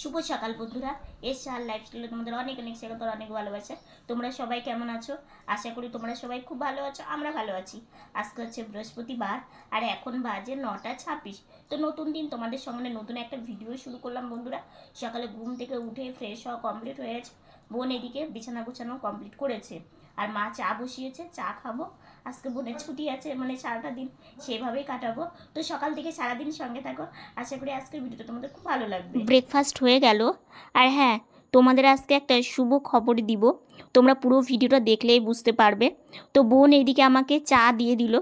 শুভ সকাল বন্ধুরা। এসে আর লাইফস্টাইলে তোমাদের অনেক অনেক স্বাগত অনেক ভালোবাসা। তোমরা সবাই কেমন আছো? আশা করি তোমরা সবাই খুব ভালো আছো, আমরা ভালো আছি। আজকে হচ্ছে বৃহস্পতিবার, আর এখন বাজে নটা ছাব্বিশ। তো নতুন দিন তোমাদের সঙ্গে নতুন একটা ভিডিও শুরু করলাম বন্ধুরা। সকালে ঘুম থেকে উঠে ফ্রেশ হওয়া কমপ্লিট হয়ে গেছে। বোন এদিকে বিছানা গুছানো কমপ্লিট করেছে। আর মা চা বসিয়েছে, চা খাব। আজকে বোনের ছুটি আছে মানে সারাটা দিন সেভাবেই কাটাবো। তো সকাল থেকে সারাদিন সঙ্গে থাকো। আশা করি আজকের ভিডিওটা তোমাদের খুব ভালো লাগবে। ব্রেকফাস্ট হয়ে গেল। আর হ্যাঁ তোমাদের আজকে একটা শুভ খবর দিব। তোমরা পুরো ভিডিওটা দেখলেই বুঝতে পারবে। তো বোন এইদিকে আমাকে চা দিয়ে দিল।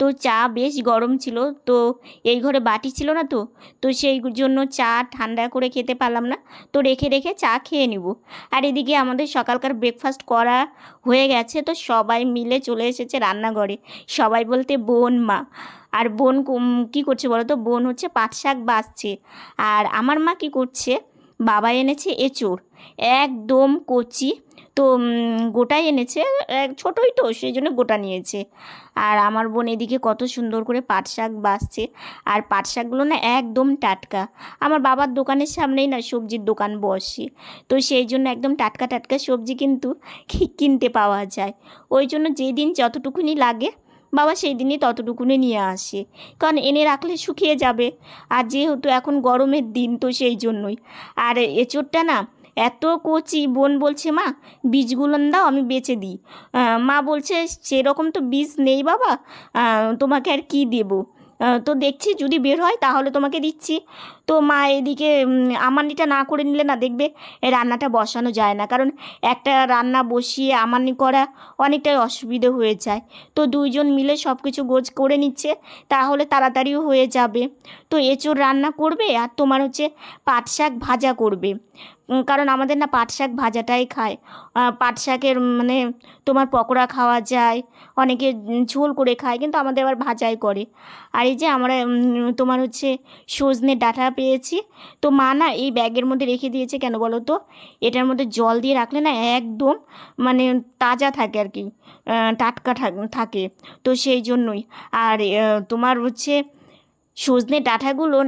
তো চা বেশ গরম ছিল। তো এই ঘরে বাটি ছিল না তো? তো সেই জন্য চা ঠান্ডা করে খেতে পারলাম না। তো রেখে রেখে চা খেয়ে নিব। আর এদিকে আমাদের সকালকার ব্রেকফাস্ট করা হয়ে গেছে। তো সবাই মিলে চলে এসেছে রান্নাঘরে। সবাই বলতে বোন, মা। আর বোন কি করছে বলো তো বোন হচ্ছে পাট শাক বাছছে আর আমার মা কি করছে? বাবা এনেছে এঁচোড় একদম কচি, তো গোটাই এনেছে ছোটোই তো, সেই জন্য গোটা নিয়েছে। আর আমার বোন এদিকে কত সুন্দর করে পাট শাক বাছছে আর পাট শাকগুলো না একদম টাটকা। আমার বাবার দোকানের সামনেই না সবজির দোকান বসে, তো সেই জন্য একদম টাটকা টাটকা সবজি কিন্তু কিনতে পাওয়া যায়। ওই জন্য যেই দিন যতটুকুনি লাগে বাবা সেই দিনই ততটুকুনে নিয়ে আসে। কারণ এনে রাখলে শুকিয়ে যাবে। আর যেহেতু এখন গরমের দিন তো সেই জন্যই। আর এচোরটা না, এত কচি বোন বলছে মা, বীজগুলো দাও, আমি বেচে দিই। মা বলছে, সেরকম তো বীজ নেই বাবা। তোমাকে আর কি দেবো? তো দেখছি যদি বের হয় তাহলে তোমাকে দিচ্ছি। তো মা এদিকে আমানিটা না করে নিলে না দেখবে রান্নাটা বসানো যায় না। কারণ একটা রান্না বসিয়ে আমানি করা অনেকটাই অসুবিধে হয়ে যায়। তো দুইজন মিলে সব কিছু গোছ করে নিচ্ছে, তাহলে তাড়াতাড়িও হয়ে যাবে। তো এঁচোড় রান্না করবে আর তোমার হচ্ছে পাট শাক ভাজা করবে। কারণ আমাদের না পাট শাক ভাজাটাই খায়। পাট শাকের মানে তোমার পকোড়া খাওয়া যায়, অনেকে ঝোল করে খায়, কিন্তু আমাদের আবার ভাজাই করে। আর এই যে আমরা তোমার হচ্ছে সজনে ডাটা পেয়েছি, তো মা না এই ব্যাগের মধ্যে রেখে দিয়েছে কেন বলো তো? এটার মধ্যে জল দিয়ে রাখলে না একদম মানে তাজা থাকে আর কি টাটকা থাক- তো সেই জন্যই। আর তোমার হচ্ছে সজনে ডাঁটাগুলো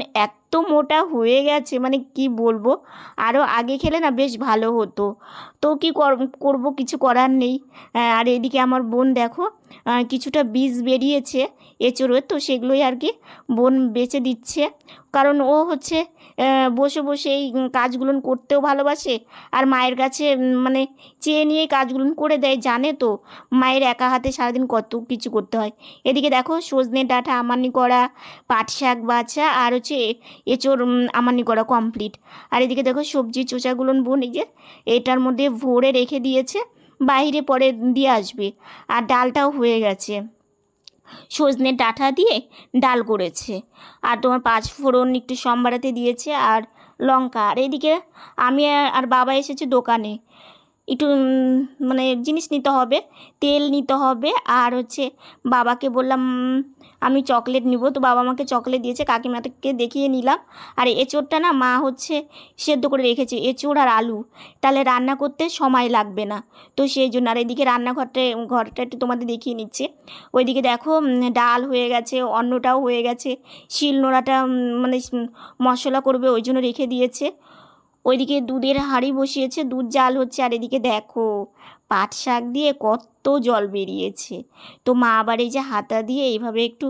এত মোটা হয়ে গেছে মানে কি বলব? আরও আগে খেলে না বেশ ভালো হতো। তো কি কর- করব কিছু করার নেই। আর এদিকে আমার বোন দেখো কিছুটা বীজ বেরিয়েছে এঁচড়োর, তো সেগুলোই আর কি বোন বেচে দিচ্ছে। কারণ ও হচ্ছে বসে বসে এই কাজগুলো করতেও ভালোবাসে। আর মায়ের কাছে মানে চেয়ে নিয়ে কাজগুলো করে দেয়, জানে তো মায়ের একা হাতে সারাদিন কত কিছু করতে হয়। এদিকে দেখো সজনে ডাঁটা, আমানি করা পাট শাক বাছা, আর হচ্ছে এ- এঁচোড় উম, আমানি করা কমপ্লিট আর এদিকে দেখো সবজি চোচাগুলো বোন এই যে এটার মধ্যে ভরে রেখে দিয়েছে বাইরে পরে দিয়ে আসবে। আর ডালটাও হয়ে গেছে। সজনে ডাঁটা দিয়ে ডাল করেছে। আর তোমার পাঁচ ফোড়ন একটু সম্বারাতে দিয়েছে আর লঙ্কা। আর এদিকে আমি আর বাবা এসেছে দোকানে। একটু মানে জিনিস নিতে হবে, তেল নিতে হবে, আর হচ্ছে বাবাকে বললাম আমি চকলেট নিব। তো বাবা আমাকে চকলেট দিয়েছে, কাকিমাকে দেখিয়ে নিলাম। আর এঁচোড়টা না মা হচ্ছে সেদ্ধ করে রেখেছে, এঁচোড় আর আলু। তাহলে রান্না করতে সময় লাগবে না। তো সেই জন্য, আর এদিকে রান্নাঘরটা, ঘরটা একটু তোমাদের দেখিয়ে নিচ্ছে। ওইদিকে দেখো ডাল হয়ে গেছে, অন্নটাও হয়ে গেছে, শিলনোড়াটা মানে মশলা করবে, ওই জন্য রেখে দিয়েছে। ওইদিকে দুধের হাঁড়ি বসিয়েছে, দুধ জাল হচ্ছে আর এদিকে দেখো, পাট শাক দিয়ে কত জল বেরিয়েছে। তো মা আবার এই যে হাতা দিয়ে এইভাবে একটু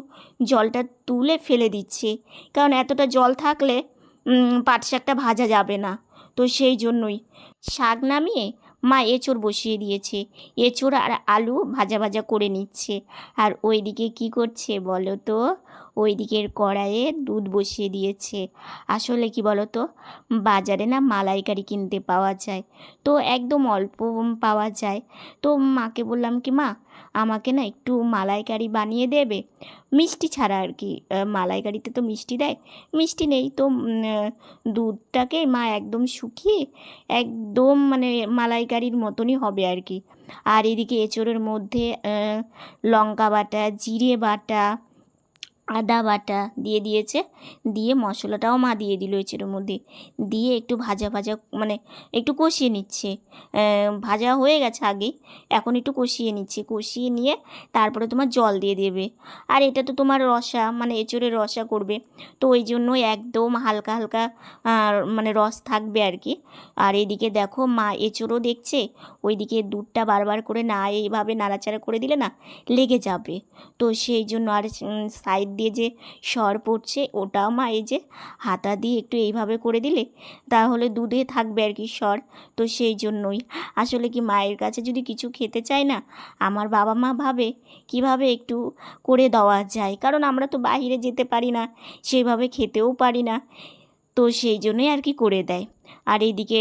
জলটা তুলে ফেলে দিচ্ছে, কারণ এতটা জল থাকলে পাট শাকটা ভাজা যাবে না। তো সেই জন্যই শাক নামিয়ে মা এঁচোড় বসিয়ে দিয়েছে, এঁচোড় আর আলু ভাজা ভাজা করে নিচ্ছে। আর ওইদিকে কি করছে বলো তো? ওইদিকের কড়াইয়ে দুধ বসিয়ে দিয়েছে। আসলে কি বলো তো বাজারে না মালাইকারি কিনতে পাওয়া যায়। তো একদম অল্প পাওয়া যায়। তো মাকে বললাম কি, মা, আমাকে না একটু মালাইকারি বানিয়ে দেবে। মিষ্টি ছাড়া আর কি। মালাইকারিতে তো মিষ্টি দেয়। মিষ্টি নেই তো দুধটাকে মা একদম শুকিয়ে একদম মানে মালাইকারির মতনই হবে আর কি। আর এদিকে এঁচোড়ের মধ্যে লঙ্কা বাটা, জিরে বাটা আদা বাটা দিয়ে দিয়েছে। দিয়ে মশলাটাও মা দিয়ে দিল এর মধ্যে। দিয়ে একটু ভাজা ভাজা মানে একটু কষিয়ে নিচ্ছে। ভাজা হয়ে গেছে আগে, এখন একটু কষিয়ে নিচ্ছে। কষিয়ে নিয়ে তারপরে তোমার জল দিয়ে দেবে। আর এটা তো তোমার রসা মানে এঁচড়ের রসা করবে। তো ওই জন্য একদম হালকা হালকা মানে রস থাকবে আর কি। আর এদিকে দেখো মা এঁচড়ও দেখছে, ওইদিকে দুধটা বারবার করে না এইভাবে নাড়াচাড়া করে দিলে না লেগে যাবে। তো সেই জন্য আর সাইড দিয়ে যে সর পড়ছে, ওটাও মা এই যে হাতা দিয়ে একটু এইভাবে করে দিলে তাহলে দুধে থাকবে আর কি সর। তো সেই জন্যই। আসলে কি মায়ের কাছে যদি কিছু খেতে চায় না, আমার বাবা মা ভাবে কীভাবে একটু করে দেওয়া যায়। কারণ আমরা তো বাইরে যেতে পারি না সেইভাবে খেতেও পারি না। তো সেই জন্যই আর কি করে দেয়। আর এইদিকে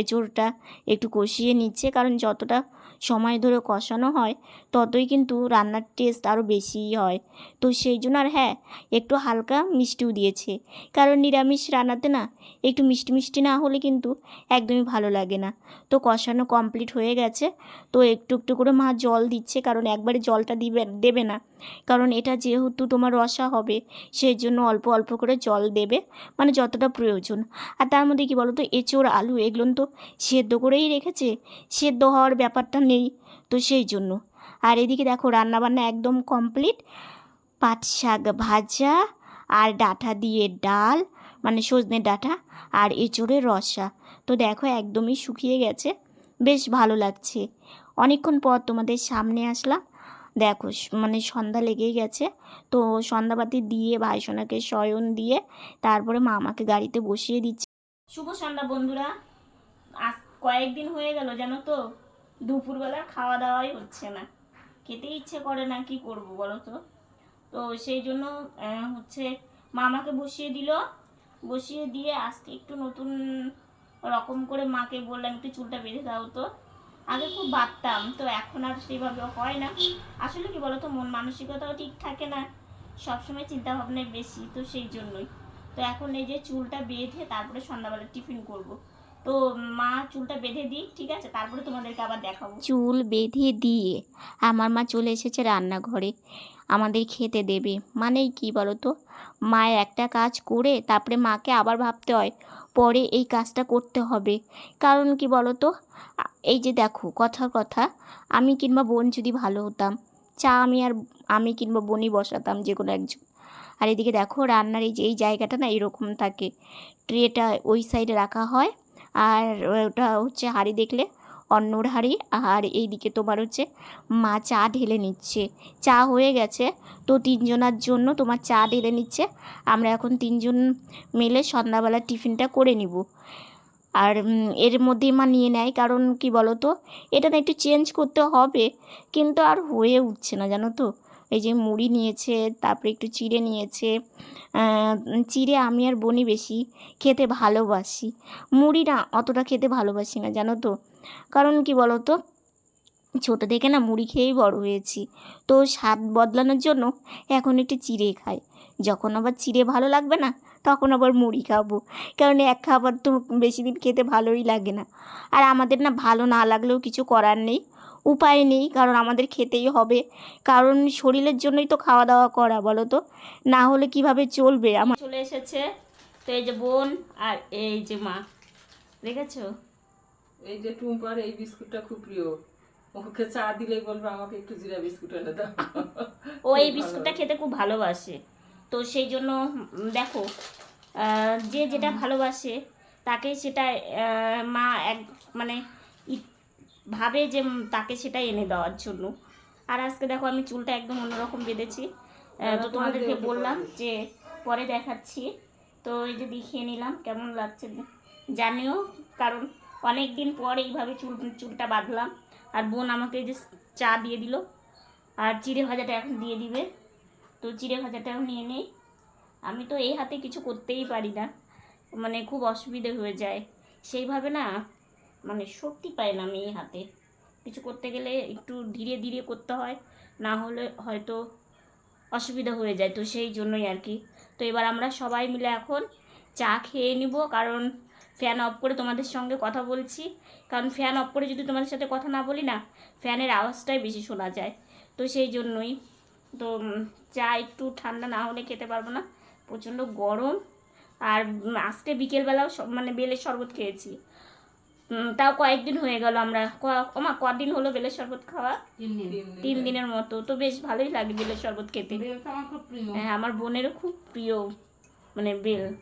এঁচোড়টা একটু কষিয়ে নিচ্ছে, কারণ যতটা সময় ধরে কষানো হয়, ততই কিন্তু রান্নার টেস্ট আরও বেশিই হয়। তো সেই জন্য আর হ্যাঁ একটু হালকা মিষ্টিও দিয়েছে। কারণ নিরামিষ রান্নাতে না, একটু মিষ্টি মিষ্টি না হলে কিন্তু একদমই ভালো লাগে না। তো কষানো কমপ্লিট হয়ে গেছে। তো একটু একটু করে মা জল দিচ্ছে, কারণ একবারে জলটা দিবে, দেবে না। কারণ এটা যেহেতু তোমার রসা হবে, সেই জন্য অল্প অল্প করে জল দেবে মানে যতটা প্রয়োজন। আর তার মধ্যে কি বলো তো এঁচোড়, আলু, এগুলো তো সেদ্ধ করেই রেখেছে। সেদ্ধ হওয়ার ব্যাপারটা নেই তো সেই জন্য। আর এদিকে দেখো রান্নাবান্না একদম কমপ্লিট পাট শাক ভাজা আর ডাঁটা দিয়ে ডাল মানে সজনে ডাঁটা আর এঁচোড়ের রসা। তো দেখো একদমই শুকিয়ে গেছে। বেশ ভালো লাগছে। অনেকক্ষণ পর তোমাদের সামনে আসলাম। দেখো মানে সন্ধ্যা লেগেই গেছে। তো সন্ধ্যাবাতি দিয়ে, ভাইসোনাকে শয়ন দিয়ে, তারপরে মা আমাকে গাড়িতে বসিয়ে দিচ্ছে। শুভ সন্ধ্যা বন্ধুরা। কয়েকদিন হয়ে গেল জানো তো? দুপুরবেলা খাওয়া দাওয়াই হচ্ছে না। খেতে ইচ্ছে করে না কি করব বলো তো তো সেই জন্য হচ্ছে মামাকে বসিয়ে দিল। বসিয়ে দিয়ে আজকে একটু নতুন রকম করে মাকে বললাম, একটু চুলটা বেঁধে দাও তো। আগে খুব বাঁধতাম, তো এখন আর সেইভাবে হয় না। আসলে কি বলতো, মন মানসিকতাও ঠিক থাকে না। সবসময় চিন্তা ভাবনায় বেশি, তো সেই জন্যই। তো এখন এই যে চুলটা বেঁধে তারপরে সন্ধ্যাবেলা টিফিন করব। তো মা চুলটা বেঁধে দিই, ঠিক আছে? তারপরে তোমাদেরকে আবার দেখাবো। চুল বেঁধে দিয়ে আমার মা চলে এসেছে রান্নাঘরে। আমাদের খেতে দেবে। মানে কি বলো তো মায়ের একটা কাজ করে তারপরে মাকে আবার ভাবতে হয়, পরে এই কাজটা করতে হবে। কারণ কি বলো তো এই যে দেখো, কথার কথা, আমি কিংবা বোন যদি ভালো হতাম, চা আমি আর আমি কিংবা বোনই বসাতাম যে কোনো একজন। আর এদিকে দেখো, রান্নার এই যে, এই জায়গাটা না এরকম থাকে। ট্রেটা ওই সাইডে রাখা হয় আর ওটা হচ্ছে হাঁড়ি দেখলে অন্যর হাঁড়ি। আর এইদিকে তোমার হচ্ছে মা চা ঢেলে নিচ্ছে। চা হয়ে গেছে, তো তিনজনার জন্য তোমার চা ঢেলে নিচ্ছে। আমরা এখন তিনজন মিলে সন্ধ্যাবেলা টিফিনটা করে নিব। আর এর মধ্যেই মা নিয়ে নেয়, কারণ কি বলো তো এটা না একটু চেঞ্জ করতে হবে, কিন্তু আর হয়ে উঠছে না, জানো তো। এই যে মুড়ি নিয়েছে, তারপরে একটু চিড়ে নিয়েছে চিড়ে আমি আর বনি বেশি খেতে ভালোবাসি। মুড়ি না অতটা খেতে ভালোবাসি না, জানো তো। কারণ কি বলো তো ছোটো থেকে না মুড়ি খেয়েই বড় হয়েছি। তো স্বাদ বদলানোর জন্য এখন একটু চিড়ে খাই। যখন আবার চিড়ে ভালো লাগবে না, তখন আবার মুড়ি খাব। কারণ এক খাবার তো বেশি দিন খেতে ভালোই লাগে না। আর আমাদের না ভালো না লাগলেও কিছু করার নেই। উপায় নেই কারণ আমাদের খেতেই হবে। কারণ শরীরের জন্যই তো খাওয়া দাওয়া করা বলো তো। না হলে কীভাবে চলবে? আমার চলে এসেছে। তো এই যে বোন আর এই যে মা। দেখেছ? এই যে টুম্পার এই বিস্কুটটা খুব প্রিয়। ওকে চা দিলেই বলবে আমাকে একটু জিরা বিস্কুট এনে দাও। ও এই বিস্কুটটা খেতে খুব ভালোবাসে। তো সেই জন্য দেখো যে যেটা ভালোবাসে তাকে সেটা মা এক মানে ভাবে যে তাকে সেটা এনে দেওয়ার জন্য। আর আজকে দেখো আমি চুলটা একদম অন্যরকম বেঁধেছি। তো তোমাদেরকে বললাম যে পরে দেখাচ্ছি। তো এই যে দেখিয়ে নিলাম কেমন লাগছে জানিও কারণ অনেক দিন পর এইভাবে চুল চুলটা বাঁধলাম। আর বোন আমাকে যে চা দিয়ে দিল আর চিড়ে ভাজাটা এখন দিয়ে দিবে। তো চিড়ে ভাজাটাও নিয়ে নেই। আমি তো এই হাতে কিছু করতেই পারি না। মানে খুব অসুবিধে হয়ে যায়। সেইভাবে না মানে শক্তি পাই না এই হাতে। কিছু করতে গেলে একটু ধীরে ধীরে করতে হয়, না হলে হয়তো অসুবিধা হয়ে যায়, তো সেই জন্যই আর কি। তো এবার আমরা সবাই মিলে এখন চা খেয়ে নিব, কারণ ফ্যান অফ করে তোমাদের সঙ্গে কথা বলছি। কারণ ফ্যান অফ করে যদি তোমাদের সাথে কথা না বলি না ফ্যানের আওয়াজটাই বেশি শোনা যায়। তো সেই জন্যই, তো চা একটু ঠান্ডা না হলে খেতে পারব না। প্রচণ্ড গরম। আর আজকে বিকেলবেলাও মানে বেলের শরবত খেয়েছি। তাও কয়েকদিন হয়ে গেল আমরা। ক- ওমা কদিন হলো বেলের শরবত খাওয়া? তিন দিনের। মতো। তো বেশ ভালোই লাগে বেলের শরবত খেতে। বেলটা আমার খুব প্রিয়। হ্যাঁ আমার বোনেরও খুব প্রিয় মানে বেল।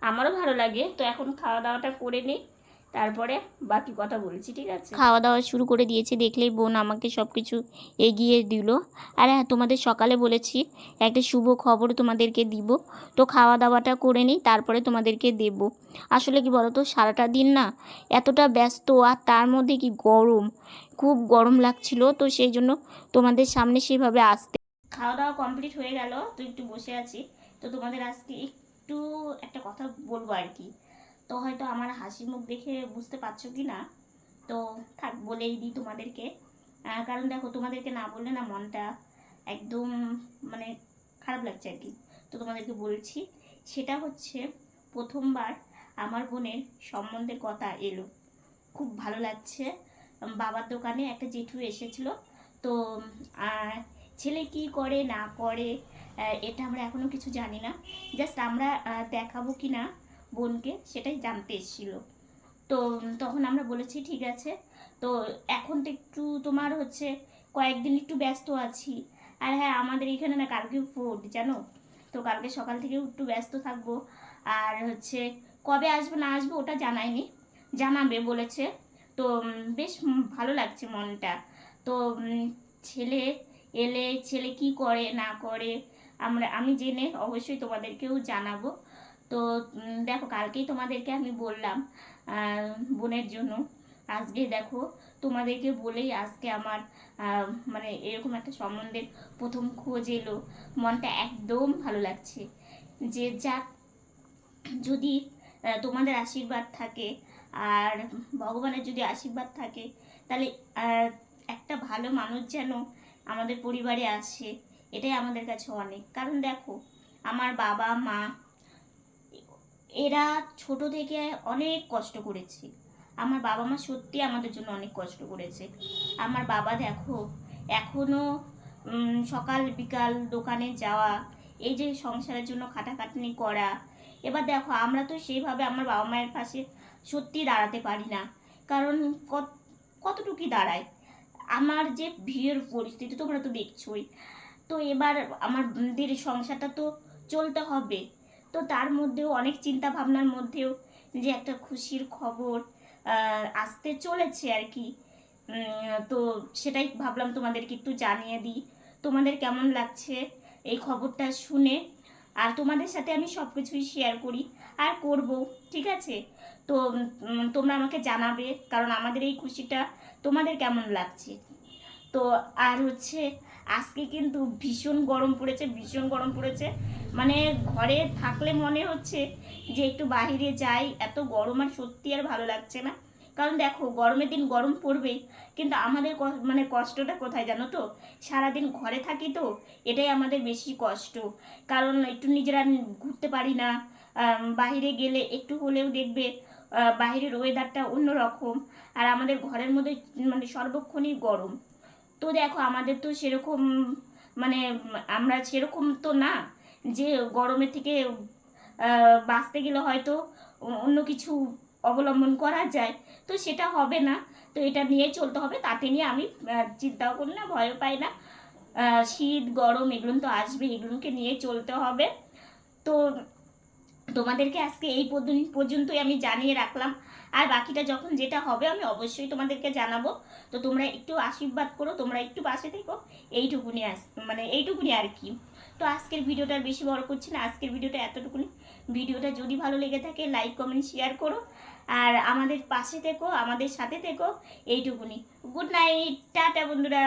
আমারও ভালো লাগে। তো এখন খাওয়া দাওয়াটা করে নিই। তারপরে বাকি কথা বলছি ঠিক আছে? খাওয়া দাওয়া শুরু করে দিয়েছে দেখলেই বোন আমাকে সব কিছু এগিয়ে দিল। আর হ্যাঁ তোমাদের সকালে বলেছি একটা শুভ খবর তোমাদেরকে দিব। তো খাওয়া দাওয়াটা করে নিই তারপরে তোমাদেরকে দেব। আসলে কি বলো তো সারাটা দিন না এতটা ব্যস্ত আর তার মধ্যে কি গরম? খুব গরম লাগছিল তো সেই জন্য তোমাদের সামনে সেভাবে আসতে খাওয়া দাওয়া কমপ্লিট হয়ে গেল তো একটু বসে আছি। তো তোমাদের আজকে একটু একটা কথা বলব আর কি। তো হয়তো আমার হাসি মুখ দেখে বুঝতে পারছ কি না? তো থাক, বলেই দিই তোমাদেরকে। কারণ দেখো, তোমাদেরকে না বললে না মনটা একদম মানে খারাপ লাগছে আর কি। তো তোমাদেরকে বলছি, সেটা হচ্ছে প্রথমবার আমার বোনের সম্বন্ধের কথা এলো। খুব ভালো লাগছে। বাবার দোকানে একটা জেঠু এসেছিল। তো ছেলে কি করে, না করে এটা আমরা এখনও কিছু জানি না। জাস্ট আমরা দেখাবো কি না। বোনকে সেটাই জানতে এসেছিল। তো তখন আমরা বলেছি, ঠিক আছে, তো এখন তো একটু তোমার হচ্ছে কয়েকদিন একটু ব্যস্ত আছি। আর হ্যাঁ আমাদের এখানে না কালকে ফুড জানো? তো কালকে সকাল থেকে একটু ব্যস্ত থাকব। আর হচ্ছে কবে আসবে না আসবে ওটা জানায়নি, জানাবে বলেছে। তো বেশ ভালো লাগছে মনটা। তো ছেলে এলে ছেলে কি করে না করে আমরা, আমি জেনে অবশ্যই তোমাদেরকেও জানাব। তো দেখো কালকেই তোমাদেরকে আমি বললাম বোনের জন্য। আজকে দেখো তোমাদেরকে বলেই আজকে আমার মানে এরকম একটা সম্বন্ধের প্রথম খোঁজ এলো। মনটা একদম ভালো লাগছে যে যাক, যদি তোমাদের আশীর্বাদ থাকে আর ভগবানের যদি আশীর্বাদ থাকে, তাহলে একটা ভালো মানুষ যেন আমাদের পরিবারে আসে, এটাই আমাদের কাছে অনেক। কারণ দেখো, আমার বাবা, মা এরা ছোট থেকে অনেক কষ্ট করেছে। আমার বাবা মা সত্যি আমাদের জন্য অনেক কষ্ট করেছে। আমার বাবা দেখো এখনও উম, সকাল বিকাল দোকানে যাওয়া এই যে সংসারের জন্য খাটাখাটনি করা এবার দেখো আমরা তো সেইভাবে আমার বাবা মায়ের পাশে সত্যি দাঁড়াতে পারি না। কারণ কত কতটুকুই দাঁড়ায়? আমার যে ভিড়ের পরিস্থিতি তোমরা তো দেখছোই। তো এবার আমাদের সংসারটা তো চলতে হবে। তো তার মধ্যেও অনেক চিন্তা ভাবনার মধ্যেও যে একটা খুশির খবর আসতে চলেছে আর কি। তো সেটাই ভাবলাম তোমাদেরকে একটু জানিয়ে দিই। তোমাদের কেমন লাগছে এই খবরটা শুনে? আর তোমাদের সাথে আমি সব কিছুই শেয়ার করি আর করব, ঠিক আছে? তো তোমরা আমাকে জানাবে, কারণ আমাদের এই খুশিটা তোমাদের কেমন লাগছে? তো আর হচ্ছে, আজকে কিন্তু ভীষণ গরম পড়েছে, ভীষণ গরম পড়েছে। মানে ঘরে থাকলে মনে হচ্ছে যে একটু বাইরে যাই এত গরম আর সত্যি আর ভালো লাগছে না। কারণ দেখো গরমের দিন গরম পড়বেই কিন্তু আমাদের মানে কষ্টটা কোথায় জানো তো? সারাদিন ঘরে থাকি তো এটাই আমাদের বেশি কষ্ট। কারণ একটু নিজেরা ঘুরতে পারি না বাইরে গেলে একটু হলেও দেখবে আহ, বাইরের ওয়েদারটা অন্যরকম আর আমাদের ঘরের মধ্যে মানে সর্বক্ষণই গরম। তো দেখো আমাদের তো সেরকম মানে আমরা সেরকম তো না যে গরমের থেকে বাঁচতে গেলে হয়তো অন্য কিছু অবলম্বন করা যায়। তো সেটা হবে না। তো এটা নিয়ে চলতে হবে। তাতে নিয়ে আমি চিন্তাও করি না, ভয়ও পাই না। শীত, গরম এগুলো তো আসবে, এগুলোকে নিয়ে চলতে হবে। তো তোমাদেরকে আজকে এই পর্যন্তই আমি জানিয়ে রাখলাম। আর বাকিটা যখন যেটা হবে, আমি অবশ্যই তোমাদেরকে জানাব। তো তোমরা একটু আশীর্বাদ করো, তোমরা একটু পাশে থেকো। এইটুকুনি আস মানে এইটুকুনি আর কি। তো আজকের ভিডিওটা বেশি বড় করছি না। আজকের ভিডিওটা এতটুকুনি। ভিডিওটা যদি ভালো লেগে থাকে লাইক কমেন্ট শেয়ার করো। আর আমাদের পাশে থেকো, আমাদের সাথে থেকো। এইটুকুনি। গুড নাইট টাটা বন্ধুরা।